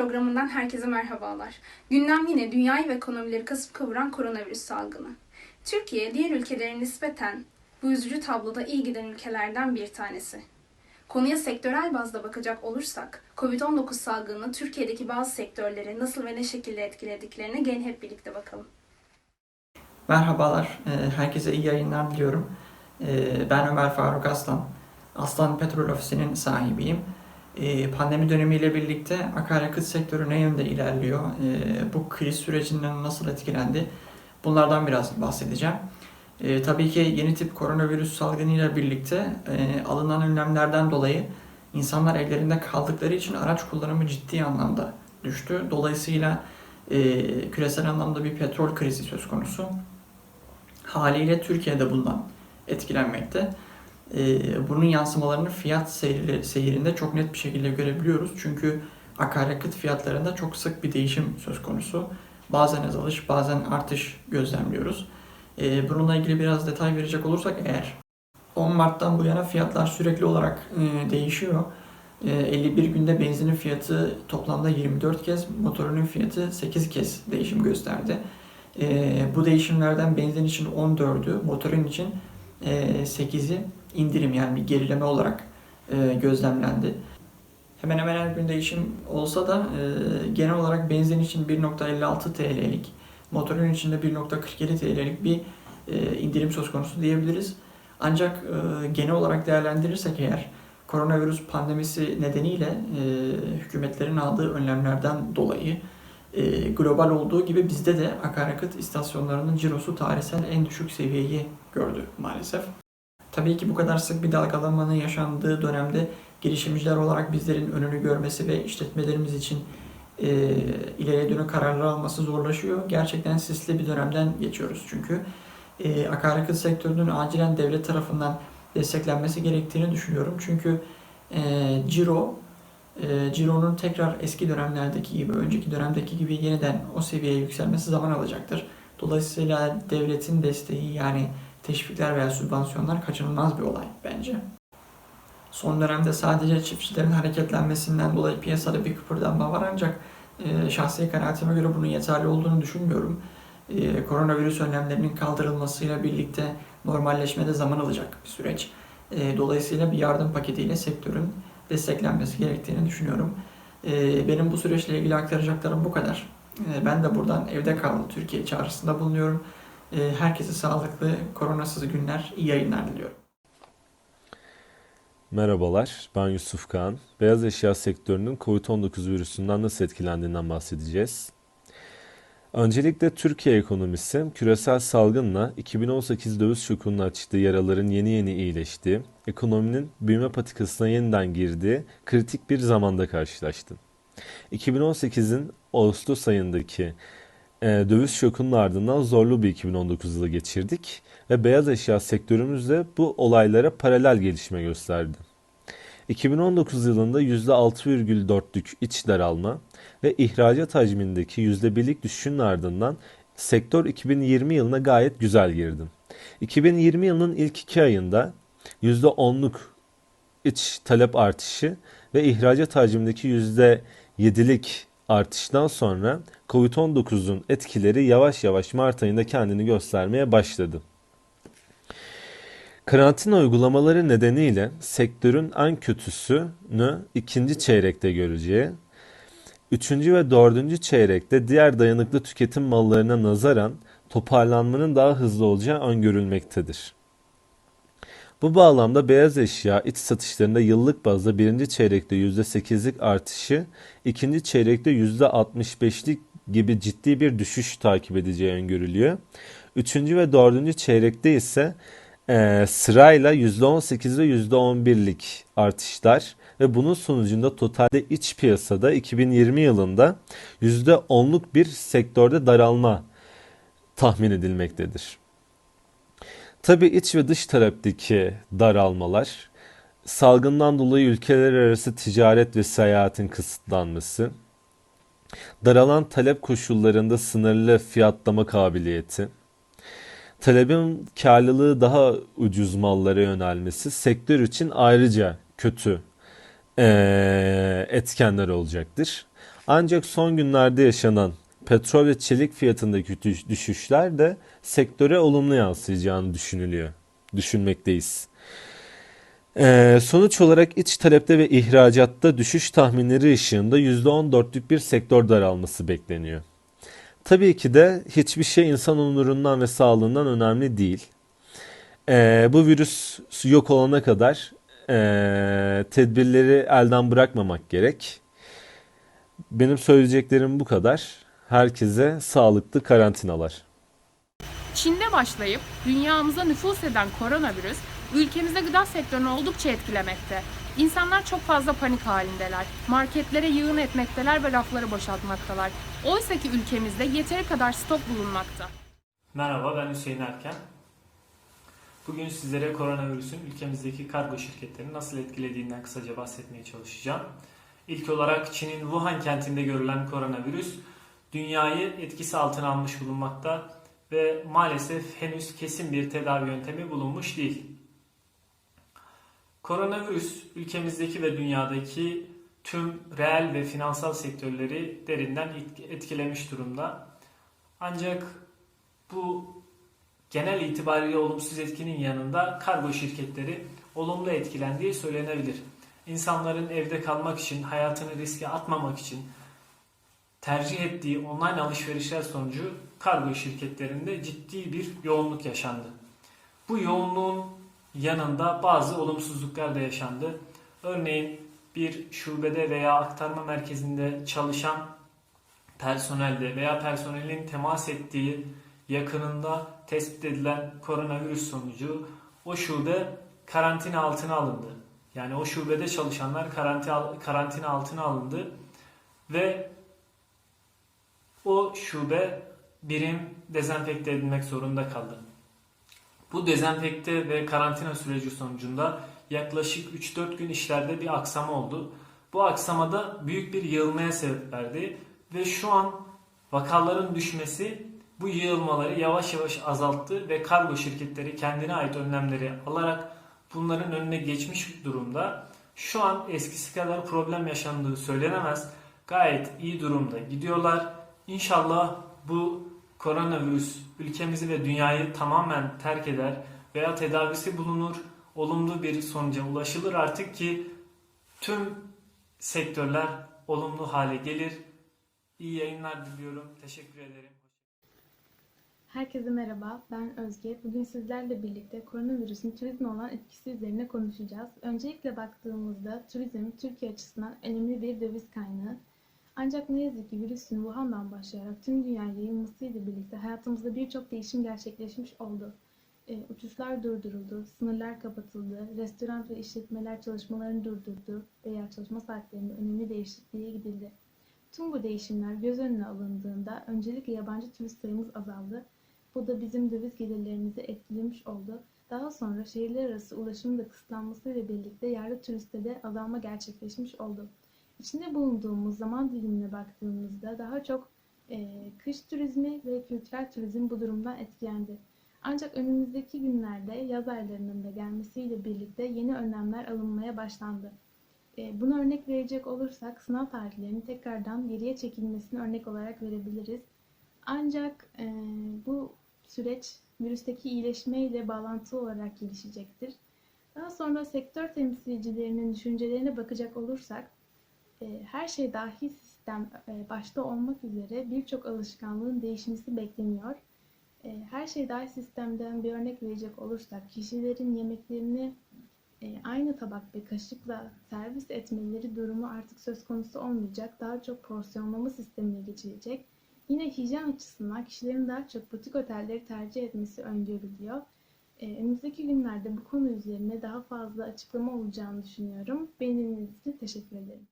programından herkese merhabalar. Gündem yine dünyayı ve ekonomileri kasıp kavuran koronavirüs salgını. Türkiye diğer ülkelere nispeten bu üzücü tabloda iyi giden ülkelerden bir tanesi. Konuya sektörel bazda bakacak olursak, Covid-19 salgını Türkiye'deki bazı sektörleri nasıl ve ne şekilde etkilediklerine gelin hep birlikte bakalım. Merhabalar, e, herkese iyi yayınlar diliyorum. E, Ben Ömer Faruk Aslan, Aslan Petrol Ofisi'nin sahibiyim. E, Pandemi dönemiyle birlikte akaryakıt sektörü ne yönde ilerliyor, e, bu kriz sürecinden nasıl etkilendi, bunlardan biraz bahsedeceğim. E, Tabii ki yeni tip koronavirüs salgınıyla birlikte e, alınan önlemlerden dolayı insanlar evlerinde kaldıkları için araç kullanımı ciddi anlamda düştü. Dolayısıyla e, küresel anlamda bir petrol krizi söz konusu. Haliyle Türkiye'de bundan etkilenmekte. Ee, bunun yansımalarını fiyat seyri, seyrinde çok net bir şekilde görebiliyoruz. Çünkü akaryakıt fiyatlarında çok sık bir değişim söz konusu. Bazen azalış, bazen artış gözlemliyoruz. Ee, bununla ilgili biraz detay verecek olursak eğer 10 Mart'tan bu yana fiyatlar sürekli olarak e, değişiyor. E, 51 günde benzinin fiyatı toplamda 24 kez, motorunun fiyatı 8 kez değişim gösterdi. E, bu değişimlerden benzin için 14'ü, motorun için e, 8'i indirim yani bir gerileme olarak e, gözlemlendi. Hemen hemen her gün değişim olsa da e, genel olarak benzin için 1.56 TL'lik, motorun için de 1.47 TL'lik bir e, indirim söz konusu diyebiliriz. Ancak e, genel olarak değerlendirirsek eğer koronavirüs pandemisi nedeniyle e, hükümetlerin aldığı önlemlerden dolayı e, global olduğu gibi bizde de akaryakıt istasyonlarının cirosu tarihsel en düşük seviyeyi gördü maalesef. Tabii ki bu kadar sık bir dalgalanmanın yaşandığı dönemde girişimciler olarak bizlerin önünü görmesi ve işletmelerimiz için e, ileriye dönük kararlar alması zorlaşıyor. Gerçekten sisli bir dönemden geçiyoruz çünkü. E, akaryakıt sektörünün acilen devlet tarafından desteklenmesi gerektiğini düşünüyorum. Çünkü e, ciro e, Ciro'nun tekrar eski dönemlerdeki gibi, önceki dönemdeki gibi yeniden o seviyeye yükselmesi zaman alacaktır. Dolayısıyla devletin desteği yani teşvikler veya sübvansiyonlar kaçınılmaz bir olay bence. Son dönemde sadece çiftçilerin hareketlenmesinden dolayı piyasada bir kıpırdanma var ancak e, şahsi kanaatime göre bunun yeterli olduğunu düşünmüyorum. E, koronavirüs önlemlerinin kaldırılmasıyla birlikte normalleşmede zaman alacak bir süreç. E, dolayısıyla bir yardım paketiyle sektörün desteklenmesi gerektiğini düşünüyorum. Ee, Benim bu süreçle ilgili aktaracaklarım bu kadar. Ee, Ben de buradan evde kaldı Türkiye çağrısında bulunuyorum. Ee, Herkese sağlıklı, koronasız günler, iyi yayınlar diliyorum. Merhabalar, ben Yusuf Kağan. Beyaz eşya sektörünün COVID-19 virüsünden nasıl etkilendiğinden bahsedeceğiz. Öncelikle Türkiye ekonomisi küresel salgınla 2018 döviz şokunun açtığı yaraların yeni yeni iyileştiği, ekonominin büyüme patikasına yeniden girdiği kritik bir zamanda karşılaştı. 2018'in Ağustos ayındaki e, döviz şokunun ardından zorlu bir 2019 yılı geçirdik ve beyaz eşya sektörümüz de bu olaylara paralel gelişme gösterdi. 2019 yılında %6,4'lük iç daralma ve ihracat hacmindeki %1'lik düşüşün ardından sektör 2020 yılına gayet güzel girdi. 2020 yılının ilk iki ayında %10'luk iç talep artışı ve ihracat hacmindeki %7'lik artıştan sonra Covid-19'un etkileri yavaş yavaş Mart ayında kendini göstermeye başladı. Karantina uygulamaları nedeniyle sektörün en kötüsünü ikinci çeyrekte göreceği, üçüncü ve dördüncü çeyrekte diğer dayanıklı tüketim mallarına nazaran toparlanmanın daha hızlı olacağı öngörülmektedir. Bu bağlamda beyaz eşya iç satışlarında yıllık bazda birinci çeyrekte %8'lik artışı, ikinci çeyrekte %65'lik gibi ciddi bir düşüş takip edeceği öngörülüyor. Üçüncü ve dördüncü çeyrekte ise e, sırayla %18 ve %11'lik artışlar ve bunun sonucunda totalde iç piyasada 2020 yılında %10'luk bir sektörde daralma tahmin edilmektedir. Tabi iç ve dış taraftaki daralmalar, salgından dolayı ülkeler arası ticaret ve seyahatin kısıtlanması, daralan talep koşullarında sınırlı fiyatlama kabiliyeti, talebin karlılığı daha ucuz mallara yönelmesi sektör için ayrıca kötü etkenler olacaktır. Ancak son günlerde yaşanan petrol ve çelik fiyatındaki düş- düşüşler de sektöre olumlu yansıyacağını düşünülüyor. Düşünmekteyiz. Ee, sonuç olarak iç talepte ve ihracatta düşüş tahminleri ışığında %14'lük bir sektör daralması bekleniyor. Tabii ki de hiçbir şey insan onurundan ve sağlığından önemli değil. Ee, bu virüs yok olana kadar ee, tedbirleri elden bırakmamak gerek. Benim söyleyeceklerim bu kadar. Herkese sağlıklı karantinalar. Çin'de başlayıp dünyamıza nüfus eden koronavirüs ülkemizde gıda sektörünü oldukça etkilemekte. İnsanlar çok fazla panik halindeler. Marketlere yığın etmekteler ve rafları boşaltmaktalar. Oysa ki ülkemizde yeteri kadar stok bulunmakta. Merhaba ben Hüseyin Erken. Bugün sizlere koronavirüsün ülkemizdeki kargo şirketlerini nasıl etkilediğinden kısaca bahsetmeye çalışacağım. İlk olarak Çin'in Wuhan kentinde görülen koronavirüs dünyayı etkisi altına almış bulunmakta ve maalesef henüz kesin bir tedavi yöntemi bulunmuş değil. Koronavirüs ülkemizdeki ve dünyadaki tüm reel ve finansal sektörleri derinden etkilemiş durumda. Ancak bu genel itibariyle olumsuz etkinin yanında kargo şirketleri olumlu etkilendiği söylenebilir. İnsanların evde kalmak için, hayatını riske atmamak için tercih ettiği online alışverişler sonucu kargo şirketlerinde ciddi bir yoğunluk yaşandı. Bu yoğunluğun yanında bazı olumsuzluklar da yaşandı. Örneğin bir şubede veya aktarma merkezinde çalışan personelde veya personelin temas ettiği yakınında tespit edilen koronavirüs sonucu o şube karantina altına alındı. Yani o şubede çalışanlar karantina, altına alındı ve o şube birim dezenfekte edilmek zorunda kaldı. Bu dezenfekte ve karantina süreci sonucunda yaklaşık 3-4 gün işlerde bir aksama oldu. Bu aksamada büyük bir yığılmaya sebep verdi ve şu an vakaların düşmesi bu yığılmaları yavaş yavaş azalttı ve kargo şirketleri kendine ait önlemleri alarak bunların önüne geçmiş durumda. Şu an eskisi kadar problem yaşandığı söylenemez. Gayet iyi durumda gidiyorlar. İnşallah bu koronavirüs ülkemizi ve dünyayı tamamen terk eder veya tedavisi bulunur. Olumlu bir sonuca ulaşılır artık ki tüm sektörler olumlu hale gelir. İyi yayınlar diliyorum. Teşekkür ederim. Herkese merhaba, ben Özge. Bugün sizlerle birlikte koronavirüsün turizme olan etkisi üzerine konuşacağız. Öncelikle baktığımızda turizm Türkiye açısından önemli bir döviz kaynağı. Ancak ne yazık ki virüsün Wuhan'dan başlayarak tüm dünyaya yayılmasıyla birlikte hayatımızda birçok değişim gerçekleşmiş oldu. E, uçuşlar durduruldu, sınırlar kapatıldı, restoran ve işletmeler çalışmalarını durdurdu veya çalışma saatlerinde önemli değişikliğe gidildi. Tüm bu değişimler göz önüne alındığında öncelikle yabancı turist sayımız azaldı. Bu da bizim döviz gelirlerimizi etkilemiş oldu. Daha sonra şehirler arası ulaşımın da kısıtlanmasıyla birlikte yerli turiste de azalma gerçekleşmiş oldu. İçinde bulunduğumuz zaman dilimine baktığımızda daha çok e, kış turizmi ve kültürel turizm bu durumdan etkilendi. Ancak önümüzdeki günlerde yaz aylarının da gelmesiyle birlikte yeni önlemler alınmaya başlandı. E, buna örnek verecek olursak sınav tarihlerinin tekrardan geriye çekilmesini örnek olarak verebiliriz. Ancak e, bu süreç virüsteki iyileşmeyle bağlantılı olarak gelişecektir. Daha sonra sektör temsilcilerinin düşüncelerine bakacak olursak, her şey dahil sistem e, başta olmak üzere birçok alışkanlığın değişmesi bekleniyor. E, her şey dahil sistemden bir örnek verecek olursak, kişilerin yemeklerini e, aynı tabak ve kaşıkla servis etmeleri durumu artık söz konusu olmayacak. Daha çok porsiyonlama sistemine geçilecek. Yine hijyen açısından kişilerin daha çok butik otelleri tercih etmesi öngörülüyor. Önümüzdeki günlerde bu konu üzerine daha fazla açıklama olacağını düşünüyorum. Beni dinlediğiniz için teşekkür ederim.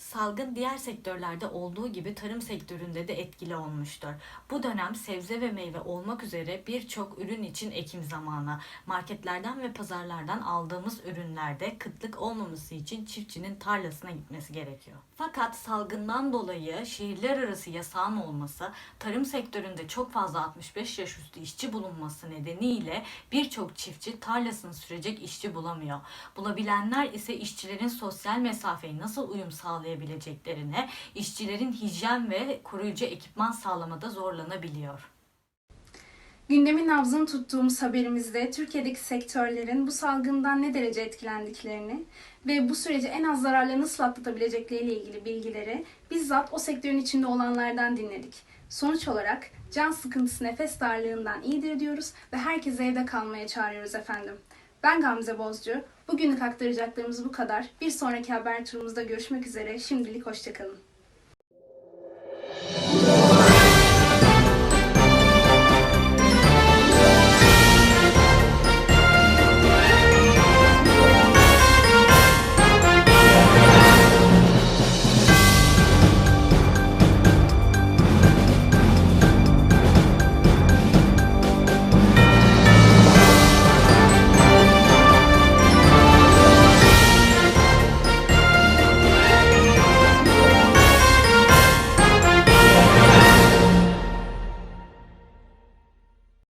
Salgın diğer sektörlerde olduğu gibi tarım sektöründe de etkili olmuştur. Bu dönem sebze ve meyve olmak üzere birçok ürün için ekim zamanı. Marketlerden ve pazarlardan aldığımız ürünlerde kıtlık olmaması için çiftçinin tarlasına gitmesi gerekiyor. Fakat salgından dolayı şehirler arası yasağın olması, tarım sektöründe çok fazla 65 yaş üstü işçi bulunması nedeniyle birçok çiftçi tarlasını sürecek işçi bulamıyor. Bulabilenler ise işçilerin sosyal mesafeyi nasıl uyum sağlayabilir sağlayabileceklerine, işçilerin hijyen ve koruyucu ekipman sağlamada zorlanabiliyor. Gündemin nabzını tuttuğumuz haberimizde Türkiye'deki sektörlerin bu salgından ne derece etkilendiklerini ve bu süreci en az zararla nasıl atlatabilecekleriyle ilgili bilgileri bizzat o sektörün içinde olanlardan dinledik. Sonuç olarak can sıkıntısı nefes darlığından iyidir diyoruz ve herkese evde kalmaya çağırıyoruz efendim. Ben Gamze Bozcu. Bugünlük aktaracaklarımız bu kadar. Bir sonraki haber turumuzda görüşmek üzere. Şimdilik hoşçakalın.